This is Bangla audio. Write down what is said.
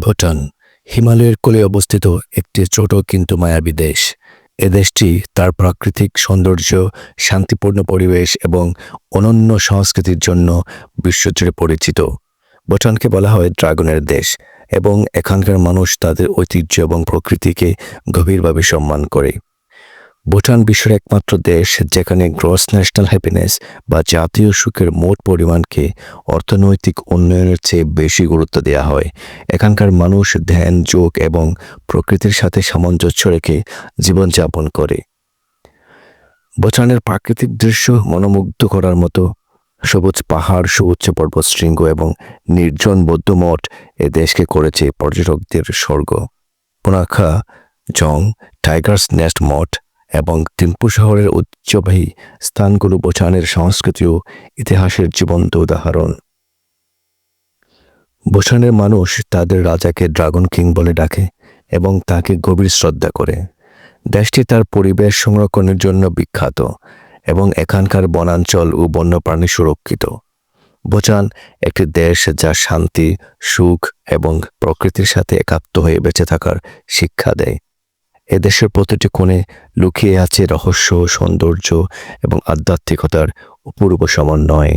ভুটান, হিমালয়ের কোলে অবস্থিত একটি ছোট কিন্তু মায়াবী দেশ। এ দেশটি তার প্রাকৃতিক সৌন্দর্য, শান্তিপূর্ণ পরিবেশ এবং অনন্য সংস্কৃতির জন্য বিশ্বজুড়ে পরিচিত। ভুটানকে বলা হয় ড্রাগনের দেশ এবং এখানকার মানুষ তাদের ঐতিহ্য এবং প্রকৃতিকে গভীরভাবে সম্মান করে। ভুটান বিশ্বের একমাত্র দেশ যেখানে গ্রস ন্যাশনাল হ্যাপিনেস বা জাতীয় সুখের মোট পরিমাণকে অর্থনৈতিক উন্নয়নের চেয়ে বেশি গুরুত্ব দেওয়া হয়। এখানকার মানুষ ধ্যান, যোগ এবং প্রকৃতির সাথে সামঞ্জস্য রেখে জীবনযাপন করে। ভুটানের প্রাকৃতিক দৃশ্য মনোমুগ্ধ করার মতো সবুজ পাহাড়, সুউচ্চ পর্বতশৃঙ্গ এবং নির্জন বৌদ্ধ মঠ এ দেশকে করেছে পর্যটকদের স্বর্গ। পুনাখা, জং, টাইগার্স নেস্ট মঠ এবং থিম্পু শহরের ঐতিহ্যবাহী স্থানগুলো ভুটানের সংস্কৃতি ও ইতিহাসের জীবন্ত উদাহরণ। ভুটানের মানুষ তাদের রাজাকে ড্রাগন কিং বলে ডাকে এবং তাকে গভীর শ্রদ্ধা করে। দেশটি তার পরিবেশ সংরক্ষণের জন্য বিখ্যাত এবং এখানকার বনাঞ্চল ও বন্যপ্রাণী সুরক্ষিত। ভুটান একটি দেশ যা শান্তি, সুখ এবং প্রকৃতির সাথে একাত্ম হয়ে বেঁচে থাকার শিক্ষা দেয়। এদেশের প্রতিটি কোণে লুকিয়ে আছে রহস্য সৌন্দর্য এবং আধ্যাত্মিকতার অপূর্ব সমন্বয়।